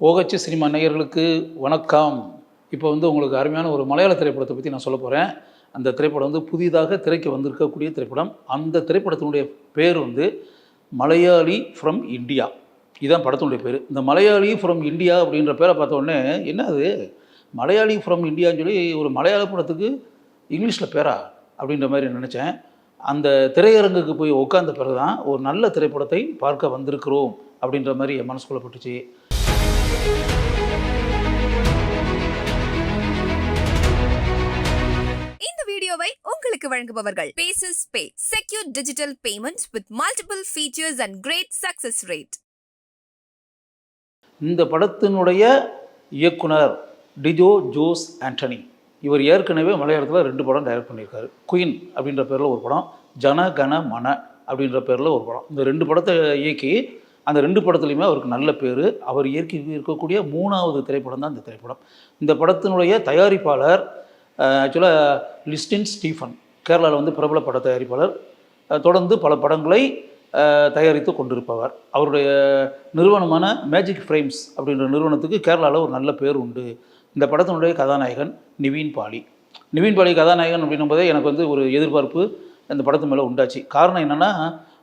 ஓகச்சி cinema நேயர்களுக்கு வணக்கம். இப்போ வந்து உங்களுக்கு அருமையான ஒரு மலையாள திரைப்படத்தை பற்றி நான் சொல்ல போகிறேன் அந்த திரைப்படம் வந்து புதிதாக திரைக்கு வந்திருக்கக்கூடிய திரைப்படம். அந்த திரைப்படத்தினுடைய பேர் வந்து மலையாளி ஃப்ரம் இந்தியா இதுதான் படத்தினுடைய பேர். இந்த மலையாளி ஃப்ரம் இந்தியா அப்படின்ற பேரை பார்த்தோடனே என்ன அது? மலையாளி ஃப்ரம் இந்தியான்னு சொல்லி ஒரு மலையாள படத்துக்கு இங்கிலீஷில் பேரா? அப்படின்ற மாதிரி நினச்சேன். அந்த திரையரங்குக்கு போய் உட்கார்ந்த பிறகு தான் ஒரு நல்ல திரைப்படத்தை பார்க்க வந்திருக்கிறோம் அப்படின்ற மாதிரி என் மனசுக்குள்ளே பட்டுச்சு. வீடியோவை உங்களுக்கு வழங்குபவர்கள். Bases pay secure digital payments with multiple features and great success rate இந்த படத்தினுடைய இயக்குனர் டிஜோ ஜோஸ் ஆண்டனி. இவர் ஏற்கனவே மலையாளத்தில் ரெண்டு படம் டைரக்ட் பண்ணியிருக்காரு. குயின் அப்படின்ற பேரில் ஒரு படம் ஜன கன மன அப்படின்ற பேரில் ஒரு படம். இந்த ரெண்டு படத்தை இயக்கி அந்த ரெண்டு படத்துலையுமே அவருக்கு நல்ல பேர். அவர் இயற்கை இருக்கக்கூடிய மூணாவது திரைப்படம் தான் இந்த திரைப்படம். இந்த படத்தினுடைய தயாரிப்பாளர் ஆக்சுவலாக லிஸ்டின் ஸ்டீஃபன் கேரளாவில் வந்து பிரபல பட தயாரிப்பாளர். தொடர்ந்து பல படங்களை தயாரித்து கொண்டிருப்பவர். அவருடைய நிறுவனமான மேஜிக் ஃப்ரேம்ஸ் அப்படின்ற நிறுவனத்துக்கு கேரளாவில் ஒரு நல்ல பேர் உண்டு. இந்த படத்தினுடைய கதாநாயகன் நிவீன் பாலி. நிவீன் பாலி கதாநாயகன் அப்படின்னும் போதே எனக்கு வந்து ஒரு எதிர்பார்ப்பு இந்த படத்து மேலே உண்டாச்சு. காரணம் என்னென்னா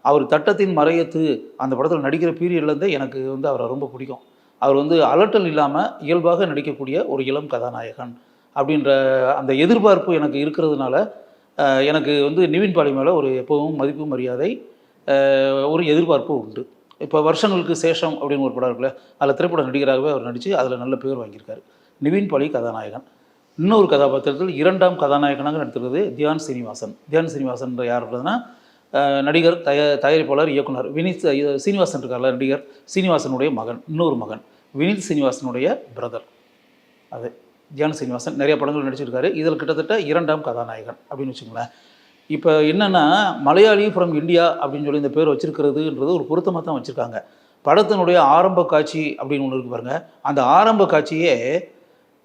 அவர் தட்டத்தின் மறையத்து அந்த படத்தில் நடிக்கிற பீரியட்லேருந்தே எனக்கு வந்து அவரை ரொம்ப பிடிக்கும். அவர் வந்து அலட்டல் இல்லாமல் இயல்பாக நடிக்கக்கூடிய ஒரு இளம் கதாநாயகன் அப்படின்ற அந்த எதிர்பார்ப்பு எனக்கு இருக்கிறதுனால எனக்கு வந்து நிவின் பாலி மேலே ஒரு எப்போவும் மதிப்பு மரியாதை ஒரு எதிர்பார்ப்பு உண்டு. இப்போ வருஷங்களுக்கு சேஷம் அப்படின்னு ஒரு படம் இருக்குல்ல அதில் திரைப்பட நடிகராகவே அவர் நடித்து அதில் நல்ல பேர் வாங்கியிருக்காரு. நிவின் பாலி கதாநாயகன். இன்னொரு கதாபாத்திரத்தில் இரண்டாம் கதாநாயகனாக நடித்திருக்கிறது தியான் சீனிவாசன். தியான் சீனிவாசன் யார் இருந்ததுன்னா நடிகர் தய தயாரிப்பாளர் இயக்குனர் வினித் சீனிவாசன் இருக்கார்ல நடிகர் சீனிவாசனுடைய மகன் இன்னொரு மகன் வினித் சீனிவாசனுடைய பிரதர். அது ஜான் சீனிவாசன். நிறைய படங்கள் நடிச்சிருக்காரு. இதில் கிட்டத்தட்ட இரண்டாம் கதாநாயகன் அப்படின்னு வச்சுங்களேன் இப்போ என்னென்னா மலையாளி ஃப்ரம் இந்தியா அப்படின்னு சொல்லி இந்த பேர் வச்சிருக்கிறதுன்றது ஒரு பொருத்தமாக தான் வச்சுருக்காங்க. படத்தினுடைய ஆரம்ப காட்சி அப்படின்னு ஒன்று இருக்கு பாருங்கள் அந்த ஆரம்ப காட்சியே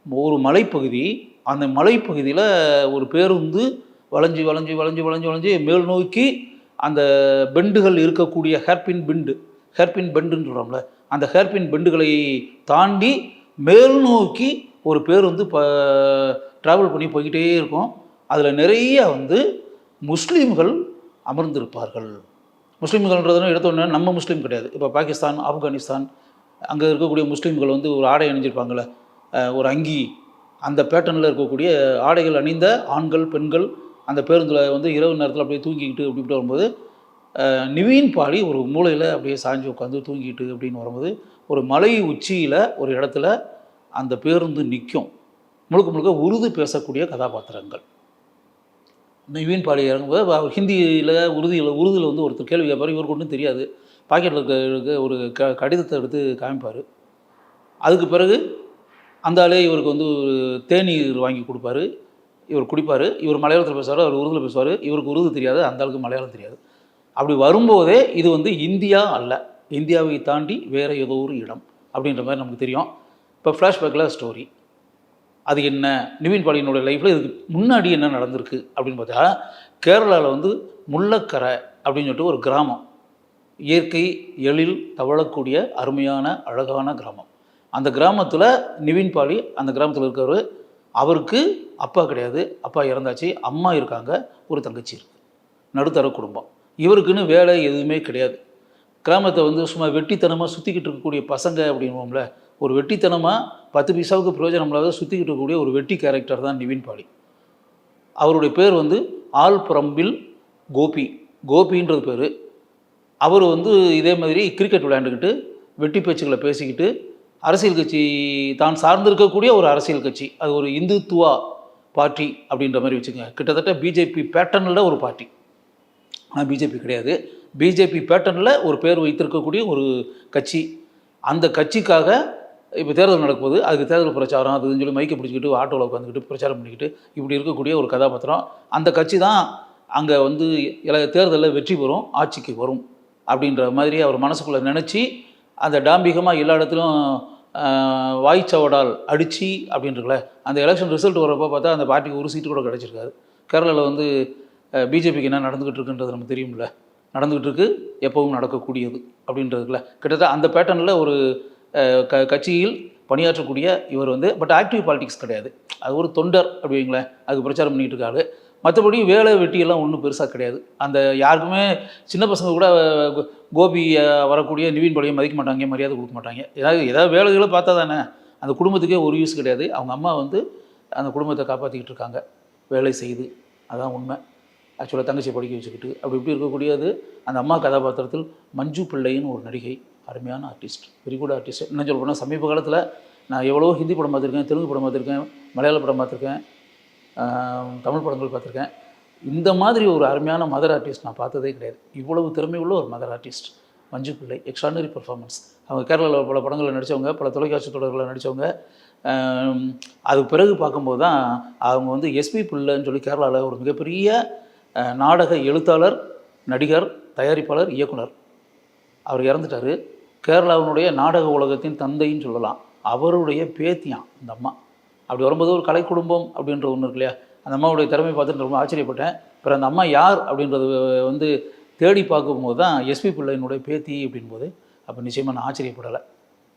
ஒரு மலைப்பகுதி அந்த மலைப்பகுதியில் ஒரு பேருந்து வளைஞ்சு வளைஞ்சு வளைஞ்சு வளைஞ்சு வளைஞ்சு மேல் நோக்கி அந்த பெண்டுகள் இருக்கக்கூடிய ஹேர்பின் பெண்டு ஹேர்பின் பெண்டுன்னு சொல்கிறோம்ல அந்த ஹேர்பின் பெண்டுகளை தாண்டி மேல் நோக்கி ஒரு வந்து இப்போ ட்ராவல் பண்ணி போய்கிட்டே இருக்கும். அதில் நிறைய வந்து முஸ்லீம்கள் அமர்ந்திருப்பார்கள். முஸ்லீம்கள்ன்றதுன்னு எடுத்தோடனே நம்ம முஸ்லீம் கிடையாது. இப்போ பாகிஸ்தான் ஆப்கானிஸ்தான் அங்கே இருக்கக்கூடிய முஸ்லீம்கள் வந்து ஒரு ஆடை அணிஞ்சிருப்பாங்களே ஒரு அங்கி அந்த பேட்டர்னில் இருக்கக்கூடிய ஆடைகள் அணிந்த ஆண்கள் பெண்கள் அந்த பேருந்தில் வந்து இரவு நேரத்தில் அப்படியே தூங்கிக்கிட்டு அப்படி இப்படி வரும்போது நிவீன் பாடி ஒரு மூலையில் அப்படியே சாஞ்சு உட்காந்து தூங்கிட்டு அப்படின்னு வரும்போது ஒரு மலை உச்சியில் ஒரு இடத்துல அந்த பேருந்து நிற்கும் முழுக்க முழுக்க உருது பேசக்கூடிய கதாபாத்திரங்கள். நிவீன் பாடி இறங்கும்போது அவர் ஹிந்தியில் உருதியில் உருதில் வந்து ஒருத்தர் கேள்வி கேட்பார். இவருக்கு ஒன்றும் தெரியாது. பாக்கெட்டில் இருக்க இருக்க ஒரு க கடிதத்தை எடுத்து காமிப்பார். அதுக்கு பிறகு அந்த ஆளே இவருக்கு வந்து ஒரு தேநீர் வாங்கி கொடுப்பாரு. இவர் குடிப்பார் இவர் மலையாளத்தில் பேசுவார் அவர் உருதுல பேசுவார் இவருக்கு உருது தெரியாது அந்த அளவுக்கு மலையாளம் தெரியாது. அப்படி வரும்போதே இது வந்து இந்தியா அல்ல. இந்தியாவை தாண்டி வேறு ஏதோ ஒரு இடம் அப்படின்ற மாதிரி நமக்கு தெரியும். இப்போ ஃப்ளாஷ்பேக்கில் ஸ்டோரி அது என்ன? நிவின் பாலியனுடைய லைஃப்பில் இதுக்கு முன்னாடி என்ன நடந்திருக்கு அப்படின்னு பார்த்தா கேரளாவில் வந்து முள்ளக்கரை அப்படின்னு சொல்லிட்டு ஒரு கிராமம். இயற்கை எழில் தவழக்கூடிய அருமையான அழகான கிராமம். அந்த கிராமத்தில் நிவின் பாலி அந்த கிராமத்தில் இருக்கிறவர் அவருக்கு அப்பா கிடையாது. அப்பா இறந்தாச்சு. அம்மா இருக்காங்க. ஒரு தங்கச்சி இருக்கு. நடுத்தர குடும்பம். இவருக்குன்னு வேலை எதுவுமே கிடையாது. கிராமத்தை வந்து சும்மா வெட்டித்தனமாக சுற்றிக்கிட்டு இருக்கக்கூடிய பசங்க அப்படின்வோம்ல ஒரு வெட்டித்தனமாக பத்து பைசாவுக்கு பிரயோஜனம் இல்லாத சுற்றிக்கிட்டு இருக்கக்கூடிய ஒரு வெட்டி கேரக்டர் தான் நிவின் பாடி அவருடைய பேர் வந்து ஆல் பிரம்பில் கோபி. கோபின்றது பேர். அவர் வந்து இதே மாதிரி கிரிக்கெட் விளையாண்டுக்கிட்டு வெட்டி பேச்சுக்களை பேசிக்கிட்டு அரசியல் கட்சி தான் சார்ந்திருக்கக்கூடிய ஒரு அரசியல் கட்சி. அது ஒரு இந்துத்துவா பார்ட்டி அப்படின்ற மாதிரி வச்சுக்கோங்க. கிட்டத்தட்ட பிஜேபி பேட்டர்னில் ஒரு பார்ட்டி. ஆனால் பிஜேபி கிடையாது. பிஜேபி பேட்டர்னில் ஒரு பேர் வைத்திருக்கக்கூடிய ஒரு கட்சி. அந்த கட்சிக்காக இப்போ தேர்தல் நடக்கும்போது அதுக்கு தேர்தல் பிரச்சாரம் அதுன்னு சொல்லி மைக்கை பிடிச்சிக்கிட்டு ஆட்டோவில் உட்காந்துக்கிட்டு பிரச்சாரம் பண்ணிக்கிட்டு இப்படி இருக்கக்கூடிய ஒரு கதாபாத்திரம். அந்த கட்சி தான் அங்கே வந்து தேர்தலில் வெற்றி பெறும் ஆட்சிக்கு வரும் அப்படின்ற மாதிரி அவர் மனசுக்குள்ளே நினச்சி அந்த டாம்பிகமாக எல்லா இடத்துலையும் வாய்ச்சவடால் அடித்து அப்படின்றல அந்த எலெக்ஷன் ரிசல்ட் வரப்போ பார்த்தா அந்த பார்ட்டிக்கு ஒரு சீட்டு கூட கிடச்சிருக்காது. கேரளாவில் வந்து பிஜேபிக்கு என்ன நடந்துக்கிட்டு இருக்குன்றது நமக்கு தெரியும்ல. நடந்துக்கிட்டு இருக்கு எப்பவும் நடக்கக்கூடியது அப்படின்றதுல கிட்டத்தட்ட அந்த பேட்டர்னில் ஒரு க கட்சியில் பணியாற்றக்கூடிய இவர் வந்து பட் ஆக்டிவ் பாலிடிக்ஸ் கிடையாது. அது ஒரு தொண்டர் அப்படிங்களேன் அதுக்கு பிரச்சாரம் பண்ணிகிட்டு இருக்காரு. மற்றபடி வேலை வெட்டியெல்லாம் ஒன்றும் பெருசாக கிடையாது. அந்த யாருக்குமே சின்ன பசங்க கூட கோ- கோபி வரக்கூடிய நிவின் படையை மதிக்க மாட்டாங்க மரியாதை கொடுக்க மாட்டாங்க. ஏதாவது ஏதாவது வேலைகளை பார்த்தா தானே அந்த குடும்பத்துக்கே ஒரு யூஸ் கிடையாது. அவங்க அம்மா வந்து அந்த குடும்பத்தை காப்பாற்றிக்கிட்டு இருக்காங்க. வேலை செய்து அதான் உண்மை. ஆக்சுவலாக தங்கச்சி படிக்க வச்சுக்கிட்டு அப்படி இப்படி இருக்கக்கூடியது அந்த அம்மா கதாபாத்திரத்தில் மஞ்சு பிள்ளைன்னு ஒரு நடிகை அருமையான ஆர்டிஸ்ட் வெரி குட் ஆர்டிஸ்ட் என்ன சொல்ல போனால் சமீப காலத்தில் நான் எவ்வளோ ஹிந்தி படம் பார்த்துருக்கேன் தெலுங்கு படம் பார்த்துருக்கேன் மலையாள படம் பார்த்துருக்கேன். தமிழ் படங்கள் பார்த்துருக்கேன். இந்த மாதிரி ஒரு அருமையான மதர் ஆர்டிஸ்ட் நான் பார்த்ததே கிடையாது. இவ்வளவு திறமை உள்ள ஒரு மதர் ஆர்டிஸ்ட் மஞ்சு பிள்ளை எக்ஸ்ட்ரானரி பர்ஃபார்மன்ஸ் அவங்க கேரளாவில் பல படங்களில் நடித்தவங்க பல தொலைக்காட்சி தொடர்களில் நடித்தவங்க அதுக்கு பிறகு பார்க்கும்போது தான் அவங்க வந்து எஸ்பி பிள்ளைன்னு சொல்லி கேரளாவில் ஒரு மிகப்பெரிய நாடக எழுத்தாளர் நடிகர் தயாரிப்பாளர் இயக்குனர். அவர் இறந்துட்டார். கேரளாவினுடைய நாடக உலகத்தின் தந்தைன்னு சொல்லலாம். அவருடைய பேத்தியான் இந்த அம்மா. அப்படி வரும்போது ஒரு கலை குடும்பம் அப்படின்ற ஒன்று இருக்கு இல்லையா? அந்த அம்மாவுடைய திறமை பார்த்துட்டு ரொம்ப ஆச்சரியப்பட்டேன். அப்புறம் அந்த அம்மா யார் அப்படின்றது வந்து தேடி பார்க்கும்போது தான் எஸ்பி பிள்ளையினுடைய பேத்தி அப்படின்போது அப்போ நிச்சயமாக நான் ஆச்சரியப்படலை.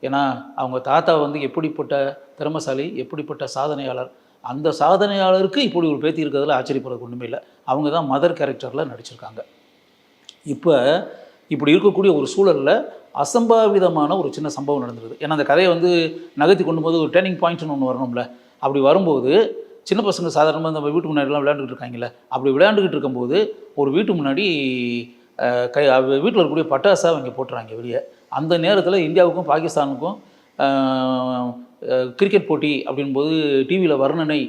ஏன்னா அவங்க தாத்தா வந்து எப்படிப்பட்ட திறமசாலி எப்படிப்பட்ட சாதனையாளர் அந்த சாதனையாளருக்கு இப்படி ஒரு பேத்தி இருக்கிறதுல ஆச்சரியப்படுறதுக்கு ஒன்றுமே இல்லை. அவங்க தான் மதர் கேரக்டரில் நடிச்சிருக்காங்க. இப்போ இப்படி இருக்கக்கூடிய ஒரு சூழலில் அசம்பாவிதமான ஒரு சின்ன சம்பவம் நடந்துருது ஏன்னா அந்த கதையை வந்து நகர்த்தி கொண்டு போது ஒரு டேர்னிங் பாயிண்ட்னு ஒன்று வரணும்ல. அப்படி வரும்போது சின்ன பசங்க சாதாரணமாக நம்ம வீட்டு முன்னாடிலாம் விளையாண்டுக்கிட்டு இருக்காங்கல்ல. அப்படி விளையாண்டுக்கிட்டு இருக்கும்போது ஒரு வீட்டு முன்னாடி கை வீட்டில் இருக்கக்கூடிய பட்டாசை அவங்க போட்டுறாங்க வெளியே. அந்த நேரத்தில் இந்தியாவுக்கும் பாகிஸ்தானுக்கும் கிரிக்கெட் போட்டி அப்படின்போது டிவியில் வர்ணனை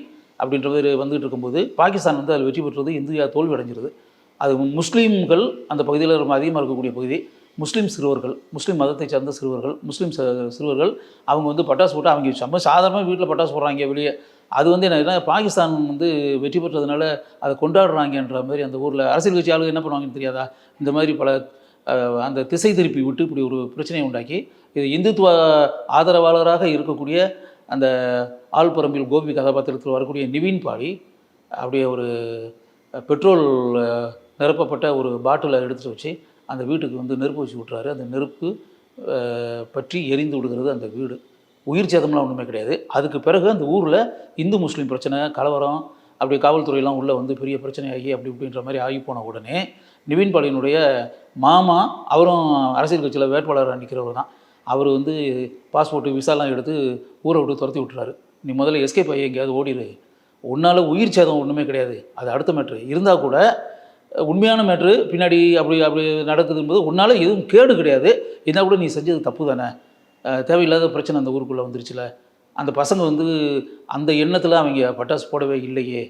அப்படின்றது வந்துகிட்டு இருக்கும்போது பாகிஸ்தான் வந்து அதில் வெற்றி பெற்றது இந்தியா தோல்வி அடைஞ்சிருது. அது முஸ்லீம்கள் அந்த பகுதியில் ரொம்ப அதிகமாக இருக்கக்கூடிய பகுதி. முஸ்லீம் சிறுவர்கள் முஸ்லீம் மதத்தை சார்ந்த சிறுவர்கள் முஸ்லீம் ச- சிறுவர்கள் அவங்க வந்து பட்டாசு போட்டு அவங்க நம்ம சாதாரணமாக வீட்டில் பட்டாசு போடுறாங்க வெளியே. அது வந்து என்ன பாகிஸ்தான் வந்து வெற்றி பெற்றதுனால அதை கொண்டாடுறாங்கன்ற மாதிரி அந்த ஊரில் அரசியல் கட்சி ஆளுங்க என்ன பண்ணுவாங்கன்னு தெரியாதா? இந்த மாதிரி பல அந்த திசை திருப்பி விட்டு இப்படி ஒரு பிரச்சனையை உண்டாக்கி இது இந்துத்துவ ஆதரவாளராக இருக்கக்கூடிய அந்த ஆள்புறம்பில் கோபி கதாபாத்திரத்தில் வரக்கூடிய நிவின் பாடி அப்படியே ஒரு பெட்ரோல் நிரப்பப்பட்ட ஒரு பாட்டிலை எடுத்து வச்சு அந்த வீட்டுக்கு வந்து நெருப்பு வச்சு விட்றாரு அந்த நெருப்பு பற்றி எரிந்து விடுகிறது அந்த வீடு. உயிர் சேதம்லாம் ஒன்றுமே கிடையாது. அதுக்கு பிறகு அந்த ஊரில் இந்து முஸ்லீம் பிரச்சனை கலவரம் அப்படி காவல்துறையெல்லாம் உள்ளே வந்து பெரிய பிரச்சனையாகி அப்படி இப்படின்ற மாதிரி ஆகி போன உடனே நிவின் பாலியனுடைய மாமா அவரும் அரசியல் கட்சியில் வேட்பாளராக நிற்கிறவர் தான். அவர் வந்து பாஸ்போர்ட்டு விசாலாம் எடுத்து ஊரை விட்டு துரத்தி விட்டுறாரு. நீ முதல்ல எஸ்கேப் ஆகி எங்கேயாவது ஓடிடு உன்னால் உயிர் சேதம் ஒன்றுமே கிடையாது. அது அடுத்த மேட்ரு. இருந்தால் கூட உண்மையான மேட்ரு பின்னாடி அப்படி அப்படி நடக்குதும்போது உன்னால் எதுவும் கேடு கிடையாது. என்ன கூட நீ செஞ்சது தப்பு தானே? தேவையில்லாத பிரச்சனை அந்த ஊருக்குள்ளே வந்துருச்சுல. அந்த பசங்க வந்து அந்த எண்ணத்தில் அவங்க பட்டாசு போடவே இல்லையே.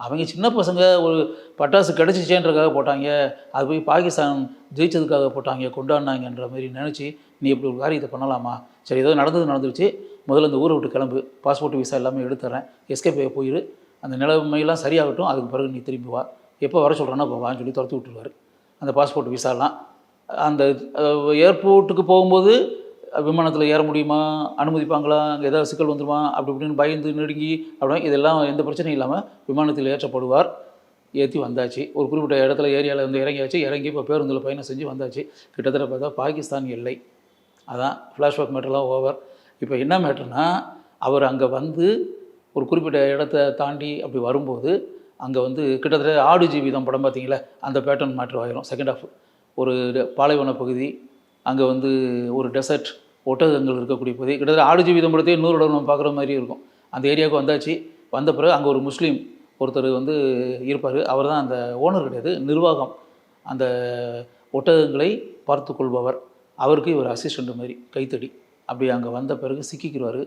அவங்க சின்ன பசங்க ஒரு பட்டாசு கிடச்சிச்சேன்றதுக்காக போட்டாங்க. அது போய் பாகிஸ்தான் ஜெயிச்சதுக்காக போட்டாங்க கொண்டாடினாங்கன்ற மாதிரி நினச்சி நீ இப்படி ஒரு காரியத்தை பண்ணலாமா? சரி ஏதோ நடந்தது நடந்துருச்சு. முதல்ல இந்த ஊரை விட்டு கிளம்பு. பாஸ்போர்ட் விசா எல்லாமே எடுத்துறேன். எஸ்கேப் போயிடு அந்த நிலைமையெல்லாம் சரியாகட்டும். அதுக்கு பிறகு நீ திரும்பி வா. எப்போ வர சொல்கிறேன்னா இப்போ சொல்லி துரத்தி விட்டுருவாரு. அந்த பாஸ்போர்ட் விசாலாம் அந்த ஏர்போர்ட்டுக்கு போகும்போது விமானத்தில் ஏற முடியுமா? அனுமதிப்பாங்களா? அங்கே ஏதாவது சிக்கல் வந்துருமா? அப்படி இப்படின்னு பயந்து நெருங்கி அப்படின்னா இதெல்லாம் எந்த பிரச்சனையும் இல்லாமல் விமானத்தில் ஏற்றப்படுவார். ஏற்றி வந்தாச்சு. ஒரு குறிப்பிட்ட இடத்துல ஏரியாவில் வந்து இறங்கியாச்சு. இறங்கி இப்போ பேருந்தில் பயணம் செஞ்சு வந்தாச்சு. கிட்டத்தட்ட பார்த்தா பாகிஸ்தான் எல்லை. அதான் ஃப்ளாஷ்பேக் மேட்டர்லாம் ஓவர் இப்போ என்ன மேட்டர்னால் அவர் அங்கே வந்து ஒரு குறிப்பிட்ட இடத்த தாண்டி அப்படி வரும்போது அங்கே வந்து கிட்டத்தட்ட ஆடு ஜீவிதம் படம் பார்த்தீங்களா? அந்த பேட்டர்ன் மாற்றம் ஆயிரும் செகண்ட் ஆஃப் ஒரு பாலைவன பகுதி அங்கே வந்து ஒரு டெசர்ட் ஒட்டகங்கள் இருக்கக்கூடிய பகுதி. கிட்டத்தட்ட ஆடு ஜீவிதம் படத்தையே இன்னொரு இடம் நம்ம பார்க்குற மாதிரி இருக்கும். அந்த ஏரியாவுக்கு வந்தாச்சு. வந்த பிறகு அங்கே ஒரு முஸ்லீம் ஒருத்தர் வந்து இருப்பார். அவர் தான் அந்த ஓனர் கிடையாது நிர்வாகம். அந்த ஒட்டகங்களை பார்த்து கொள்பவர். அவருக்கு இவர் அசிஸ்டண்ட் மாதிரி கைத்தடி. அப்படி அங்கே வந்த பிறகு சிக்கிக்கிறார்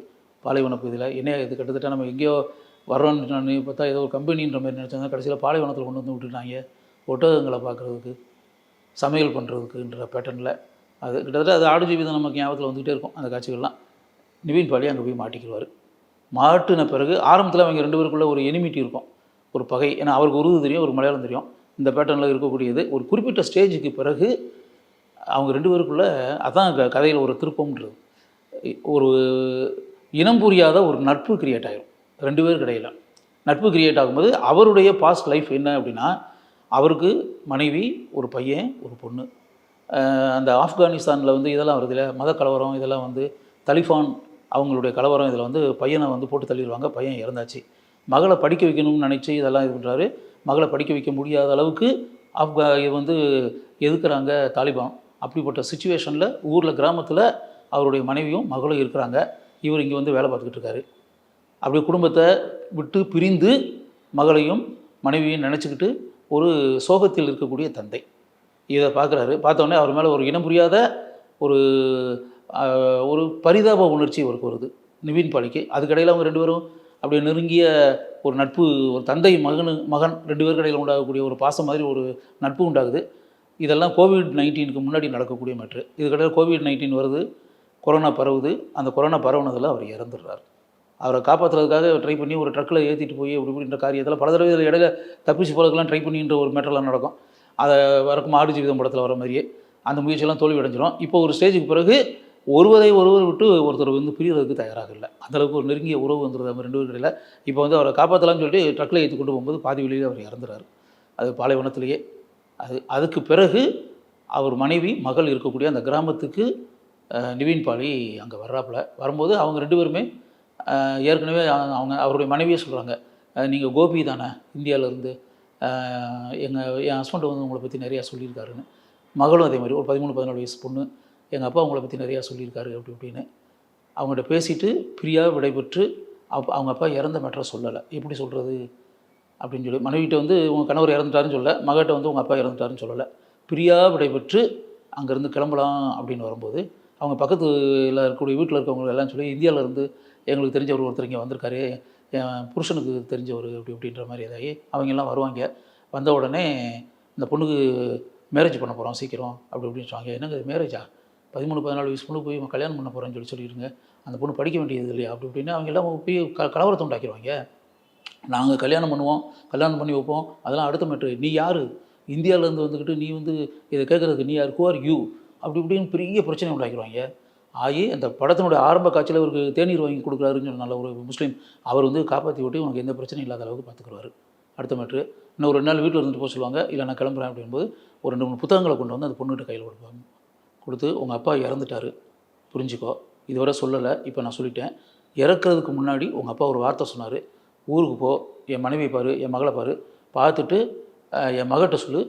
பாலைவன பகுதியில். என்ன இது? கிட்டத்தட்ட நம்ம எங்கேயோ வர்றோன்னு பார்த்தா ஏதோ ஒரு கம்பெனின்ற மாதிரி நினச்சாங்க. கடைசியில் பாலைவனத்தில் கொண்டு வந்து விட்டுட்டாங்க. ஒட்டகங்களை பார்க்குறதுக்கு சமையல் பண்ணுறதுக்குன்ற பேட்டர்னில் அது கிட்டத்தட்ட அது ஆடு ஜீவிதம் நமக்கு ஞாபகத்தில் வந்துகிட்டே இருக்கும் அந்த காட்சிகள்லாம். நிவின் பாலி அங்கே போய் மாட்டிக்கிடுவார். மாட்டின பிறகு ஆரம்பத்தில் அவங்க ரெண்டு பேருக்குள்ள ஒரு எனிமிட்டி இருக்கும். ஒரு பகை. ஏன்னா அவருக்கு உருது தெரியும் ஒரு மலையாளம் தெரியும். இந்த பேட்டர்னில் இருக்கக்கூடியது ஒரு குறிப்பிட்ட ஸ்டேஜுக்கு பிறகு அவங்க ரெண்டு பேருக்குள்ள அதான் க கதையில் ஒரு திருப்பம்ன்றது. ஒரு இனம் புரியாத ஒரு நட்பு கிரியேட் ஆகிரும் ரெண்டு பேருக்கு இடையில நட்பு கிரியேட் ஆகும்போது அவருடைய பாஸ்ட் லைஃப் என்ன அப்படின்னா அவருக்கு மனைவி ஒரு பையன் ஒரு பொண்ணு. அந்த ஆப்கானிஸ்தானில் வந்து இதெல்லாம் வருது இல்லை மத கலவரம் இதெல்லாம் வந்து தலிஃபான் அவங்களுடைய கலவரம் இதில் வந்து பையனை வந்து போட்டு தள்ளிடுவாங்க. பையன் இறந்தாச்சு. மகளை படிக்க வைக்கணும்னு நினச்சி இதெல்லாம் இது பண்ணுறாரு மகளை படிக்க வைக்க முடியாத அளவுக்கு ஆப்கா இது வந்து எதுக்குறாங்க? தாலிபான். அப்படிப்பட்ட சுச்சுவேஷனில் ஊரில் கிராமத்தில் அவருடைய மனைவியும் மகளும் இருக்கிறாங்க. இவர் இங்கே வந்து வேலை பார்த்துக்கிட்டு இருக்காரு. அப்படி குடும்பத்தை விட்டு பிரிந்து மகளையும் மனைவியும் நினச்சிக்கிட்டு ஒரு சோகத்தில் இருக்கக்கூடிய தந்தை. இதை பார்க்குறாரு. பார்த்தோன்னே அவர் மேலே ஒரு இனம் புரியாத ஒரு ஒரு பரிதாப உணர்ச்சி இவருக்கு வருது. நிவின் பாலிக்கு. அதுக்கடையில் அவங்க ரெண்டு பேரும் அப்படி நெருங்கிய ஒரு நட்பு ஒரு தந்தை மகனு மகன் ரெண்டு பேருக்கு இடையில் உண்டாகக்கூடிய ஒரு பாசம் மாதிரி ஒரு நட்பு உண்டாகுது. இதெல்லாம் கோவிட் நைன்டீனுக்கு முன்னாடி நடக்கக்கூடிய மேட்ரு இதுக்கடையில் கோவிட் நைன்டீன் வருது கொரோனா பரவுது. அந்த கொரோனா பரவுனதில் அவர் இறந்துடுறார். அவரை காப்பாற்றுறதுக்காக ட்ரை பண்ணி ஒரு ட்ரக்கில் ஏற்றிட்டு போய் அப்படி இப்படின்ற காரியத்தில் பல தடவை இதில் இடையில தப்பிச்சு போகிறதுக்கெல்லாம் ட்ரை பண்ணின்ற ஒரு மேட்டர்லாம் நடக்கும். அதை வரக்கும் ஆடு ஜீவிதம் படத்தில் வர மாதிரியே அந்த முயற்சியெல்லாம் தோல்வி அடைஞ்சிடும் இப்போ ஒரு ஸ்டேஜுக்கு பிறகு ஒருவரை ஒருவர் விட்டு ஒருத்தர் வந்து பிரியறதுக்கு தயாராக இல்லை. அந்தளவுக்கு ஒரு நெருங்கிய உறவு வந்துடுது அவங்க ரெண்டு பேரும் இடையில இப்போ வந்து அவரை காப்பாற்றலாம்னு சொல்லிட்டு ட்ரக்கில் ஏற்றி கொண்டு போகும்போது பாதி வழியில் அவர் இறந்துறாரு. அது பாலைவனத்திலேயே. அது அதுக்கு பிறகு அவர் மனைவி மகள் இருக்கக்கூடிய அந்த கிராமத்துக்கு நிவீன் பாலி அங்கே வர்றாப்புல. வரும்போது அவங்க ரெண்டு பேருமே ஏற்கனவே அவங்க அவங்க- அவருடைய மனைவியே சொல்கிறாங்க நீங்கள் கோபி தானே இந்தியாவிலேருந்து. எங்கள் என் ஹஸ்பண்ட் வந்து உங்களை பற்றி நிறையா சொல்லியிருக்காருன்னு. மகளும் அதே மாதிரி ஒரு பதிமூணு பதினாலு வயசு பொண்ணு. எங்கள் அப்பா உங்களை பற்றி நிறையா சொல்லியிருக்காரு அப்படி இப்படின்னு. அவங்கள்ட்ட பேசிட்டு ஃப்ரீயாக விடைபெற்று அப் அவங்க அப்பா இறந்த மேட்டரை சொல்லலை. எப்படி சொல்கிறது அப்படின்னு சொல்லி மனைவிட்ட வந்து உங்கள் கணவர் இறந்துட்டாருன்னு சொல்லலை. மகிட்ட வந்து உங்கள் அப்பா இறந்துட்டாருன்னு சொல்லலை. ஃப்ரீயாக விடைபெற்று அங்கேருந்து கிளம்பலாம் அப்படின்னு வரும்போது அவங்க பக்கத்தில் இருக்கக்கூடிய வீட்டில் இருக்கவங்க எல்லாம் சொல்லி இந்தியாவிலேருந்து எங்களுக்கு எங்களுக்கு தெரிஞ்சவர் ஒருத்தர் இங்கே வந்திருக்காரு. என் புருஷனுக்கு தெரிஞ்சவர் அப்படி இப்படின்ற மாதிரி இதாகி அவங்கெல்லாம் வருவாங்க. வந்த உடனே இந்த பொண்ணுக்கு மேரேஜ் பண்ண போகிறோம் சீக்கிரம் அப்படி இப்படின்னு சொல்லுவாங்க. என்னங்க மேரேஜா பதிமூணு பதினாலு வயசு பொண்ணு போய் கல்யாணம் பண்ண போகிறேன்னு சொல்லி சொல்லிடுங்க. அந்த பொண்ணு படிக்க வேண்டியது இல்லையா? அப்படி இப்படின்னு அவங்க எல்லாம் போய் க கலவரத்தை உண்டாக்கிடுவாங்க. நாங்கள் கல்யாணம் பண்ணுவோம் கல்யாணம் பண்ணி வைப்போம். அதெல்லாம் அடுத்த மேட்ரு நீ யார்? இந்தியாவிலேருந்து வந்துக்கிட்டு நீ வந்து இதை கேட்குறதுக்கு நீ யார்? ஆர் யூ அப்படி இப்படின்னு பெரிய பிரச்சனை உண்டாக்கிடுவாங்க. ஆகி அந்த படத்தினுடைய ஆரம்ப காட்சியில் அவருக்கு தேநீர் வாங்கி கொடுக்குறாருன்னு சொன்னால ஒரு முஸ்லீம் அவர் வந்து காப்பாற்றி விட்டு உனக்கு எந்த பிரச்சனையும் இல்லாத அளவுக்கு பார்த்துக்குருவார் அடுத்த மேட்ரு இன்னும் ஒரு ரெண்டு நாள் வீட்டில் இருந்துட்டு போக சொல்லுவாங்க. இல்லை நான் கிளம்புறேன் அப்படிங்கும்போது ஒரு ரெண்டு மூணு புத்தகங்களை கொண்டு வந்து அந்த பொண்ணுகிட்ட கையில் கொடுப்பாங்க. கொடுத்து உங்கள் அப்பா இறந்துட்டாரு. புரிஞ்சுக்கோ. இதுவரை சொல்லலை. இப்போ நான் சொல்லிட்டேன். இறக்குறதுக்கு முன்னாடி உங்கள் அப்பா ஒரு வார்த்தை சொன்னார். ஊருக்கு போ. என் மனைவி பாரு. என் மகளை பாரு. பார்த்துட்டு என் மகட்ட சொல்லு.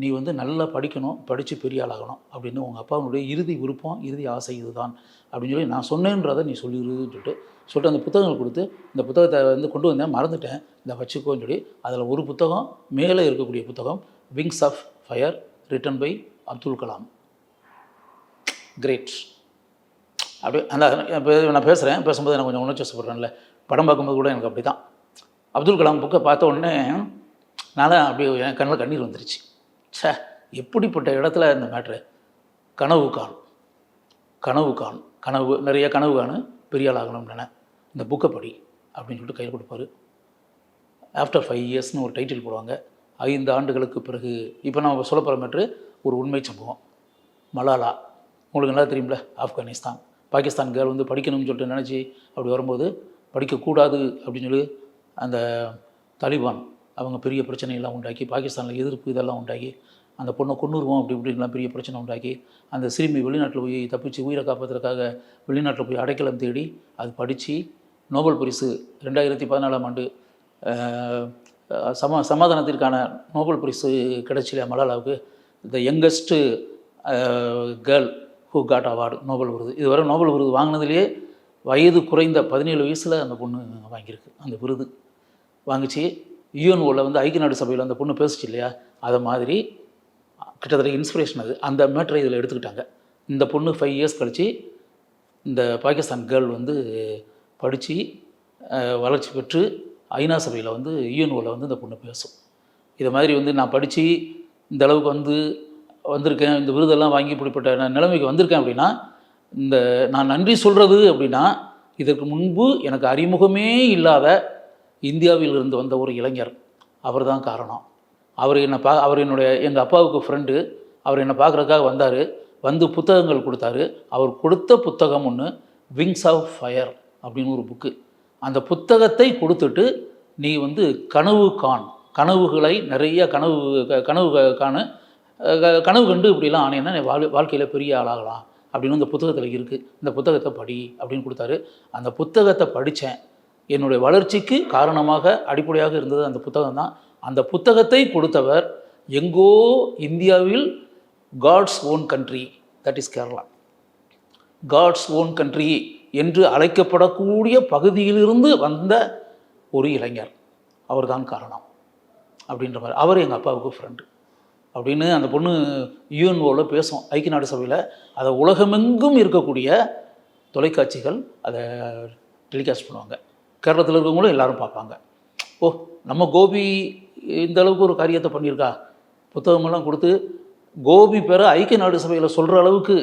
நீ வந்து நல்லா படிக்கணும் படித்து பெரிய ஆளாகணும் அப்படின்னு உங்கள் அப்பாவுடைய இறுதி விருப்பம் இறுதி ஆசை இதுதான் அப்படின்னு சொல்லி நான் சொன்னேன்றதை நீ சொல்லிடுன்னு சொல்லிட்டு சொல்லிட்டு அந்த புத்தகங்கள் கொடுத்து இந்த புத்தகத்தை வந்து கொண்டு வந்தேன் மறந்துட்டேன் இந்த வச்சுக்கோன்னு சொல்லி அதில் ஒரு புத்தகம் மேலே இருக்கக்கூடிய புத்தகம் wings of fire written by Abdul Kalam. Great அப்படியே அந்த இப்போ நான் பேசுகிறேன் பேசும்போது நான் கொஞ்சம் உணர்ச்சி வசப்படுறேன்ல. படம் பார்க்கும்போது கூட எனக்கு அப்படி தான் அப்துல் கலாம் புக்கை பார்த்த உடனே நான் அப்படியே என் கண்ணில் கண்ணீர் வந்துருச்சு. சே எப்படிப்பட்ட இடத்துல இந்த மேட்ரு கனவு காணும். கனவு காணும். கனவு நிறைய கனவு காணும். பெரிய ஆள் ஆகணும்னு இந்த புக்கை படி அப்படின்னு சொல்லிட்டு கையில் கொடுப்பாரு. ஆஃப்டர் ஃபைவ் இயர்ஸ்னு ஒரு டைட்டில் போடுவாங்க. ஐந்து ஆண்டுகளுக்கு பிறகு இப்போ நம்ம சொல்ல போகிற மேட்ரு ஒரு உண்மை சம்பவம். மலாலா. உங்களுக்கு நல்லா தெரியும்ல? ஆப்கானிஸ்தான். பாகிஸ்தான் கேர்ள் வந்து படிக்கணும்னு சொல்லிட்டு நினச்சி அப்படி வரும்போது படிக்கக்கூடாது அப்படின்னு சொல்லி அந்த தாலிபான் அவங்க பெரிய பிரச்சனையெல்லாம் உண்டாக்கி பாகிஸ்தானில் எதிர்ப்பு இதெல்லாம் உண்டாக்கி அந்த பொண்ணை கொண்டுருவோம் அப்படி இப்படின்லாம் பெரிய பிரச்சனை உண்டாக்கி அந்த சிறுமி வெளிநாட்டில் போய் தப்பிச்சு உயிரை காப்பதற்காக வெளிநாட்டில் போய் அடைக்கலம் தேடி அது படித்து நோபல் பரிசு ரெண்டாயிரத்தி பதினாலாம் ஆண்டு சமா சம சமாதானத்திற்கான நோபல் பரிசு கிடைச்சில மலாலாவுக்கு. The youngest girl who got award Nobel விருது. இதுவரை நோபல் விருது வாங்கினதுலேயே வயது குறைந்த பதினேழு வயசில் அந்த பொண்ணு வாங்கியிருக்கு. அந்த விருது வாங்கிச்சு. யூஎன்ஓவில் வந்து ஐக்கிய நாடு சபையில் அந்த பொண்ணு பேசுச்சு இல்லையா? அதை மாதிரி கிட்டத்தட்ட இன்ஸ்பிரேஷன் அது. அந்த மேட்ரை இதில் எடுத்துக்கிட்டாங்க. இந்த பொண்ணு ஃபைவ் இயர்ஸ் கழித்து இந்த பாகிஸ்தான் கேர்ள் வந்து படித்து வளர்ச்சி பெற்று ஐநா சபையில் வந்து யூஎன்ஓவில் வந்து இந்த பொண்ணு பேசும். இது மாதிரி வந்து நான் படித்து இந்த அளவுக்கு வந்து வந்திருக்கேன். இந்த விருதெல்லாம் வாங்கி இப்படிப்பட்ட நான் நிலைமைக்கு வந்திருக்கேன் அப்படின்னா இந்த நான் நன்றி சொல்கிறது அப்படின்னா இதற்கு முன்பு எனக்கு அறிமுகமே இல்லாத இந்தியாவில் இருந்து வந்த ஒரு இளைஞர். அவர் தான் காரணம். அவர் என்னை பா அவர் என்னுடைய எங்கள் அப்பாவுக்கு ஃப்ரெண்டு அவர் என்னை பார்க்குறதுக்காக வந்தார். வந்து புத்தகங்கள் கொடுத்தாரு. அவர் கொடுத்த புத்தகம் ஒன்று விங்ஸ் ஆஃப் ஃபயர் அப்படின்னு ஒரு புக்கு அந்த புத்தகத்தை கொடுத்துட்டு நீ வந்து கனவு காண். கனவுகளை நிறைய கனவு க- கனவு க- காணு. க- கனவு கண்டு இப்படிலாம் ஆனேன்னா நீ வாழ் வாழ்க்கையில் பெரிய ஆளாகலாம் அப்படின்னு அந்த புத்தகத்தில் இருக்குது இந்த புத்தகத்தை படி அப்படின்னு கொடுத்தாரு. அந்த புத்தகத்தை படித்தேன் என்னுடைய வளர்ச்சிக்கு காரணமாக அடிப்படையாக இருந்தது அந்த புத்தகம் தான். அந்த புத்தகத்தை கொடுத்தவர் எங்கோ இந்தியாவில் God's own country that is Kerala God's own country என்று அழைக்கப்படக்கூடிய பகுதியிலிருந்து வந்த ஒரு இளைஞர். அவர்தான் காரணம் அப்படின்ற மாதிரி அவர் எங்கள் அப்பாவுக்கு ஃப்ரெண்டு அப்படின்னு அந்த பொண்ணு யூஎன்ஓவில் பேசும். ஐக்கிய நாடு சபையில் அதை உலகமெங்கும் இருக்கக்கூடிய தொலைக்காட்சிகள் அதை டெலிகாஸ்ட் பண்ணுவாங்க. கேரளத்தில் இருக்கவங்களும் எல்லாரும் பார்ப்பாங்க. ஓ நம்ம கோபி இந்த அளவுக்கு ஒரு காரியத்தை பண்ணியிருக்கா? புத்தகமெல்லாம் கொடுத்து கோபி பெற ஐக்கிய நாடு சபையில் சொல்கிற அளவுக்கு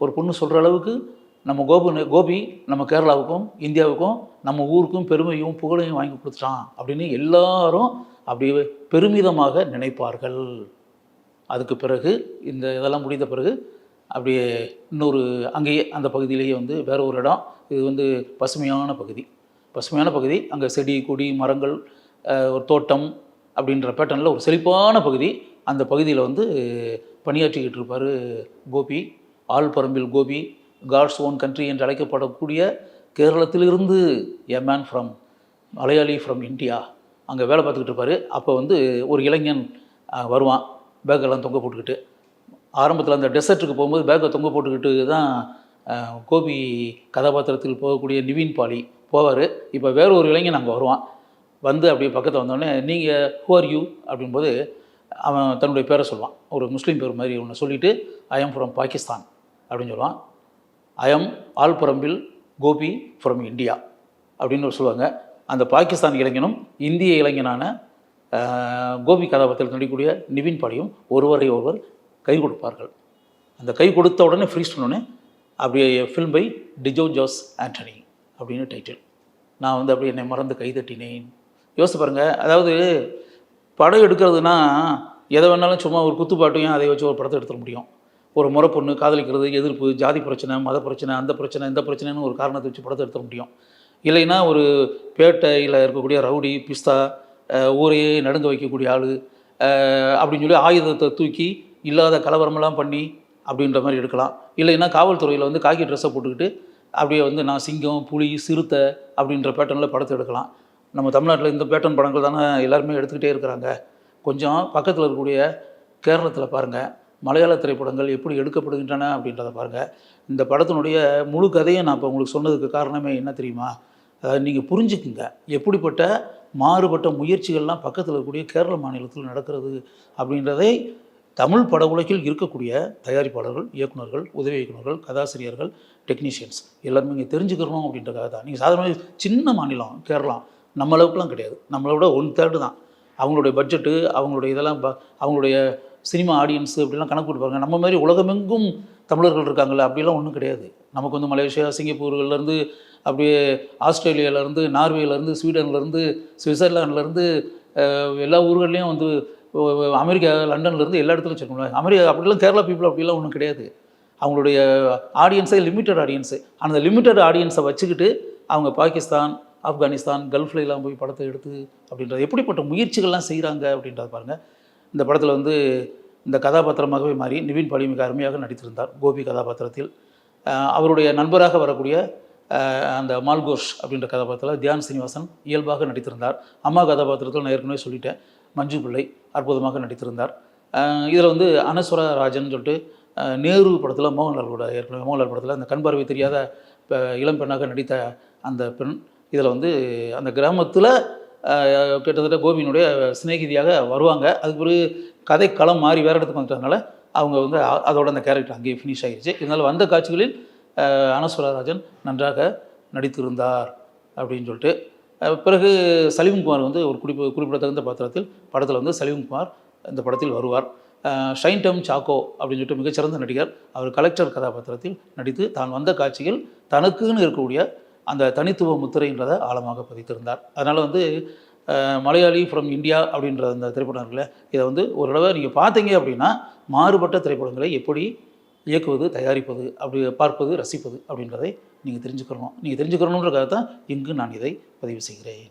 ஒரு பொண்ணு சொல்கிற அளவுக்கு நம்ம கோபு கோபி நம்ம கேரளாவுக்கும் இந்தியாவுக்கும் நம்ம ஊருக்கும் பெருமையும் புகழையும் வாங்கி கொடுத்துட்டான் அப்படின்னு எல்லாரும் அப்படியே பெருமிதமாக நினைப்பார்கள். அதுக்கு பிறகு இந்த இதெல்லாம் முடிந்த பிறகு அப்படியே இன்னொரு அங்கேயே அந்த பகுதியிலேயே வந்து வேற ஒரு இடம். இது வந்து பசுமையான பகுதி. பசுமையான பகுதி அங்கே செடி கொடி மரங்கள் ஒரு தோட்டம் அப்படின்ற பேட்டர்னில் ஒரு செழிப்பான பகுதி. அந்த பகுதியில் வந்து பணியாற்றிக்கிட்டு இருப்பார் Gopi. Alparambil Gopi God's own country என்று அழைக்கப்படக்கூடிய கேரளத்திலிருந்து a man from Malayali from India அங்கே வேலை பார்த்துக்கிட்டு இருப்பார். அப்போ வந்து ஒரு இளைஞன் வருவான். பேக்கெல்லாம் தொங்க போட்டுக்கிட்டு. ஆரம்பத்தில் அந்த டெசர்ட்டுக்கு போகும்போது பேக்கை தொங்க போட்டுக்கிட்டு தான் கோபி கதாபாத்திரத்தில் போகக்கூடிய நிவீன் பாலி. போவார். இப்போ வேற ஒரு இளைஞன் அங்கே வருவான். வந்து அப்படியே பக்கத்தில் வந்தோடனே நீங்கள் ஹூஆர் யூ அப்படின்போது அவன் தன்னுடைய பேரை சொல்லுவான். ஒரு முஸ்லீம் பேர் மாதிரி ஒன்று சொல்லிவிட்டு ஐ எம் ஃப்ரம் பாகிஸ்தான் அப்படின்னு சொல்லுவான். I am Alparambil Gopi from India அப்படின்னு சொல்லுவாங்க. அந்த பாகிஸ்தான் இளைஞனும் இந்திய இளைஞனான கோபி கதாபாத்திரத்தில் நடிக்கக்கூடிய நிவின் பாடியும் ஒருவரை ஒருவர் கை கொடுப்பார்கள். அந்த கை கொடுத்த உடனே ஃப்ரீஸ் பண்ணோடனே அப்படியே ஃபில்ம் பை டிஜோ ஜோஸ் ஆண்டனி அப்படின்னு டைட்டில் நான் வந்து அப்படியே என்னை மறந்து கைதட்டினேன் யோசிச்சு பாருங்க அதாவது படம் எடுக்கிறதுனா எதை வேணாலும் சும்மா ஒரு குத்துப்பாட்டையும் அதை வச்சு ஒரு படத்தை எடுத்துட முடியும். ஒரு முறை பொண்ணு காதலிக்கிறது எதிர்ப்பு ஜாதி பிரச்சனை மத பிரச்சனை அந்த பிரச்சனை இந்த பிரச்சனைன்னு ஒரு காரணத்தை வச்சு படத்தை எடுத்துட முடியும். இல்லைன்னா ஒரு பேட்டையில் இருக்கக்கூடிய ரவுடி பிஸ்தா ஊரையே நடுங்க வைக்கக்கூடிய ஆள் அப்படின்னு சொல்லி ஆயுதத்தை தூக்கி இல்லாத கலவரமெல்லாம் பண்ணி அப்படின்ற மாதிரி எடுக்கலாம். இல்லைன்னா காவல்துறையில் வந்து காக்கி ட்ரெஸ்ஸை போட்டுக்கிட்டு அப்படியே வந்து நான் சிங்கம் புலி சிறுத்தை அப்படின்ற பேட்டர்னில் படத்தை எடுக்கலாம். நம்ம தமிழ்நாட்டில் இந்த பேட்டர்ன் படங்கள் தானே எல்லாருமே எடுத்துக்கிட்டே இருக்கிறாங்க. கொஞ்சம் பக்கத்தில் இருக்கக்கூடிய கேரளத்தில் பாருங்கள் மலையாள திரைப்படங்கள் எப்படி எடுக்கப்படுகின்றன அப்படின்றத பாருங்கள் இந்த படத்தினுடைய முழு கதையை நான் இப்போ உங்களுக்கு சொன்னதுக்கு காரணமே என்ன தெரியுமா? அதாவது நீங்கள் புரிஞ்சுக்குங்க எப்படிப்பட்ட மாறுபட்ட முயற்சிகள்லாம் பக்கத்தில் இருக்கக்கூடிய கேரள மாநிலத்தில் நடக்கிறது அப்படின்றதை தமிழ் பட உலகில் இருக்கக்கூடிய தயாரிப்பாளர்கள் இயக்குனர்கள் உதவி இயக்குநர்கள் கதாசிரியர்கள் டெக்னீஷியன்ஸ் எல்லாருமே இங்கே தெரிஞ்சுக்கிறோம் அப்படின்றக்காக தான். நீங்கள் சாதாரண சின்ன மாநிலம் கேரளா நம்ம அளவுக்குலாம் கிடையாது. நம்மளை விட ஒன் தேர்டு தான். அவங்களுடைய பட்ஜெட்டு அவங்களுடைய இதெல்லாம் ப- அவங்களுடைய சினிமா ஆடியன்ஸு அப்படிலாம் கணக்கு கொடுப்பாங்க நம்ம மாதிரி உலகமெங்கும் தமிழர்கள் இருக்காங்கல்ல அப்படிலாம் ஒன்றும் கிடையாது. நமக்கு வந்து மலேசியா சிங்கப்பூர்லேருந்து அப்படியே ஆஸ்திரேலியாவிலேருந்து நார்வேலேருந்து ஸ்வீடன்லேருந்து சுவிட்சர்லாண்ட்லேருந்து எல்லா ஊர்கள்லேயும் வந்து அமெரிக்கா லண்டன்லேருந்து எல்லா இடத்துலையும் வச்சுருக்கோம்ல அமெரிக்கா அப்படிலாம் கேரளா பீப்புள் அப்படிலாம் ஒன்றும் கிடையாது. அவங்களுடைய ஆடியன்ஸே லிமிட்டட் ஆடியன்ஸு அந்த லிமிட்டட் ஆடியன்ஸை வச்சுக்கிட்டு அவங்க பாகிஸ்தான் ஆப்கானிஸ்தான் கல்ஃப்ல எல்லாம் போய் படத்தை எடுத்து அப்படின்றது எப்படிப்பட்ட முயற்சிகள்லாம் செய்கிறாங்க அப்படின்றத பாருங்கள் இந்த படத்தில் வந்து இந்த கதாபாத்திரமாகவே மாறி நிவின் பாலி மிக அருமையாக நடித்திருந்தார் கோபி கதாபாத்திரத்தில். அவருடைய நண்பராக வரக்கூடிய அந்த மால்கோஷ் அப்படின்ற கதாபாத்திரத்தில் தியான் சீனிவாசன் இயல்பாக நடித்திருந்தார். அம்மா கதாபாத்திரத்தில் நான் ஏற்கனவே சொல்லிட்டேன் மஞ்சு பிள்ளை அற்புதமாக நடித்திருந்தார். இதில் வந்து அனஸ்வர ராஜன் சொல்லிட்டு நேரு படத்தில் மோகன்லால் கூட ஏற்கனவே மோகன்லால் படத்தில் அந்த கண் பார்வை தெரியாத இப்போ இளம் பெண்ணாக நடித்த அந்த பெண் இதில் வந்து அந்த கிராமத்தில் கிட்டத்தட்ட கோபியினுடைய சிநேகிதியாக வருவாங்க. அதுக்கு பிறகு கதை களம் மாறி வேறு இடத்துக்கு வந்துட்டதுனால அவங்க வந்து அதோட அந்த கேரக்டர் அங்கேயே ஃபினிஷ் ஆகிடுச்சு இருந்தாலும் வந்த காட்சிகளில் அனஸ்வரராஜன் நன்றாக நடித்திருந்தார் அப்படின்னு சொல்லிட்டு பிறகு சலீம்குமார் வந்து ஒரு குறிப்பு குறிப்பிடத்தகுந்த பாத்திரத்தில் படத்தில் வந்து சலீம்குமார் இந்த படத்தில் வருவார். ஷைன் டம் சாக்கோ அப்படின்னு சொல்லிட்டு மிகச்சிறந்த நடிகர். அவர் கலெக்டர் கதாபாத்திரத்தில் நடித்து தான் வந்த காட்சியில் தனக்குன்னு இருக்கக்கூடிய அந்த தனித்துவ முத்திரைன்றதை ஆழமாக பதித்திருந்தார். அதனால் வந்து மலையாளி ஃப்ரம் இந்தியா அப்படின்ற அந்த திரைப்படம் இருக்குல்ல இதை வந்து ஒரு தடவை நீங்கள் பார்த்தீங்க அப்படின்னா மாறுபட்ட திரைப்படங்களை எப்படி இயக்குவது தயாரிப்பது அப்படி பார்ப்பது ரசிப்பது அப்படின்றதை நீங்கள் தெரிஞ்சுக்கணும். நீங்கள் தெரிஞ்சுக்கணுன்றக்காக தான் இங்கு நான் இதை பதிவு செய்கிறேன்.